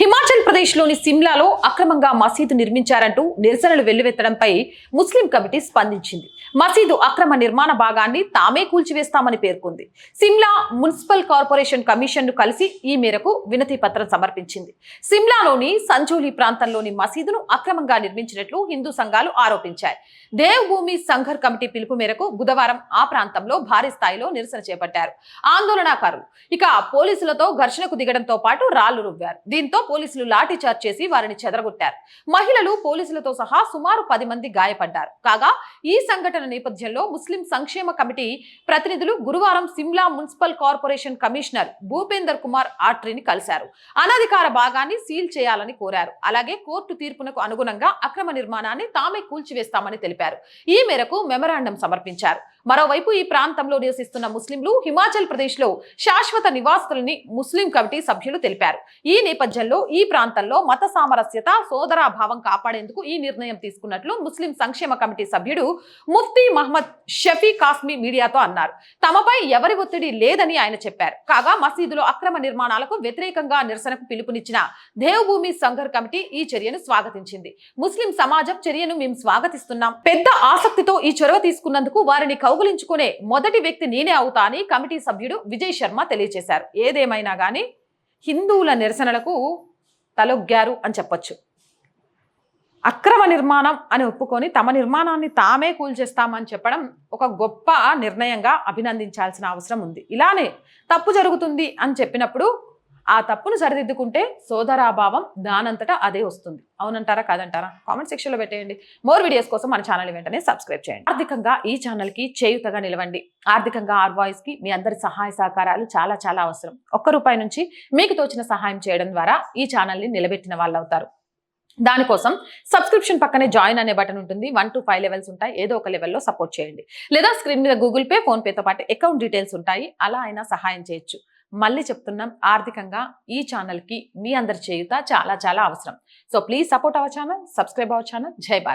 హిమాచల్ ప్రదేశ్లోని సిమ్లాలో అక్రమంగా మసీదు నిర్మించారంటూ నిరసనలు వెల్లువెత్తడంపై ముస్లిం కమిటీ స్పందించింది. మసీదు అక్రమ నిర్మాణ భాగాన్ని తామే కూల్చివేస్తామని పేర్కొంది. సిమ్లా మున్సిపల్ కార్పొరేషన్ కమిషన్ను కలిసి ఈ మేరకు వినతి పత్రం సమర్పించింది. సిమ్లాలోని సంజోలి ప్రాంతంలోని మసీదును అక్రమంగా నిర్మించినట్లు హిందూ సంఘాలు ఆరోపించాయి. దేవభూమి సంఘర్ కమిటీ పిలుపు మేరకు బుధవారం ఆ ప్రాంతంలో భారీ స్థాయిలో నిరసన చేపట్టారు. ఆందోళనకారులు. ఇక పోలీసులతో ఘర్షణకు దిగడంతో పాటు రాళ్ళు రువ్వారు. దీంతో పోలీసులు లాఠీచార్జ్ చేసి వారిని చెదరగొట్టారు. మహిళలు పోలీసులతో సహా సుమారు పది మంది గాయపడ్డారు. కాగా ఈ సంఘటన నేపథ్యంలో ముస్లిం సంక్షేమ కమిటీ ప్రతినిధులు గురువారం Simla municipal corporation commissioner Bhupender Kumar ఆట్రీని కలిశారు. అనధికార భాగాన్ని సీల్ చేయాలని కోరారు. అలాగే కోర్టు తీర్పునకు అనుగుణంగా అక్రమ నిర్మాణాన్ని తామే కూల్చివేస్తామని తెలిపారు. ఈ మేరకు మెమరాండం సమర్పించారు. మరోవైపు ఈ ప్రాంతంలో నివసిస్తున్న ముస్లింలు హిమాచల్ ప్రదేశ్లో శాశ్వత నివాసులని ముస్లిం కమిటీ సభ్యులు తెలిపారు. ఈ నేపథ్యంలో ఈ ప్రాంతంలో మత సామరస్యత సోదరాభావం కాపాడేందుకు ఈ నిర్ణయం తీసుకున్నట్లు ముస్లిం సంక్షేమ కమిటీ సభ్యుడు ముఫ్తీ మహమ్మద్ షఫీ కాస్మీ మీడియాతో అన్నారు. తమపై ఎవరి ఒత్తిడి లేదని ఆయన చెప్పారు. కాగా మసీదులో అక్రమ నిర్మాణాలకు వ్యతిరేకంగా నిరసనకు పిలుపునిచ్చిన దేవభూమి సంఘర్ కమిటీ ఈ చర్యను స్వాగతించింది. ముస్లిం సమాజం చర్యను మేము స్వాగతిస్తున్నాం. పెద్ద ఆసక్తితో ఈ చొరవ తీసుకున్నందుకు వారిని కౌ కౌగులించుకునే మొదటి వ్యక్తి నేనే అవుతా అని కమిటీ సభ్యుడు విజయ్ శర్మ తెలియజేశారు. ఏదేమైనా కానీ హిందువుల నిరసనలకు తలొగ్గారు అని చెప్పొచ్చు. అక్రమ నిర్మాణం అని ఒప్పుకొని తమ నిర్మాణాన్ని తామే కూల్చేస్తామని చెప్పడం ఒక గొప్ప నిర్ణయంగా అభినందించాల్సిన అవసరం ఉంది. ఇలానే తప్పు జరుగుతుంది అని చెప్పినప్పుడు ఆ తప్పును సరిదిద్దుకుంటే సోదరాభావం దానంతటా అదే వస్తుంది. అవునంటారా? కాదంటారా? కామెంట్ సెక్షన్లో పెట్టేయండి. మోర్ వీడియోస్ కోసం మన ఛానల్ వెంటనే సబ్స్క్రైబ్ చేయండి. ఆర్థికంగా ఈ ఛానల్కి చేయుతగా నిలవండి. ఆర్థికంగా ఆర్ వాయిస్కి మీ అందరి సహాయ సహకారాలు చాలా చాలా అవసరం. ఒక్క రూపాయి నుంచి మీకు తోచిన సహాయం చేయడం ద్వారా ఈ ఛానల్ని నిలబెట్టిన వాళ్ళు అవుతారు. దానికోసం సబ్స్క్రిప్షన్ పక్కనే జాయిన్ అనే బటన్ ఉంటుంది. వన్ టు ఫైవ్ లెవెల్స్ ఉంటాయి. ఏదో ఒక లెవెల్లో సపోర్ట్ చేయండి. లేదా స్క్రీన్ మీద గూగుల్ పే ఫోన్పేతో పాటు అకౌంట్ డీటెయిల్స్ ఉంటాయి. అలా అయినా సహాయం చేయొచ్చు. మళ్ళీ చెప్తున్నాం ఆర్థికంగా ఈ ఛానల్కి మీ అందరి చేయుత చాలా చాలా అవసరం. So please support our channel subscribe our channel Jai Bharat.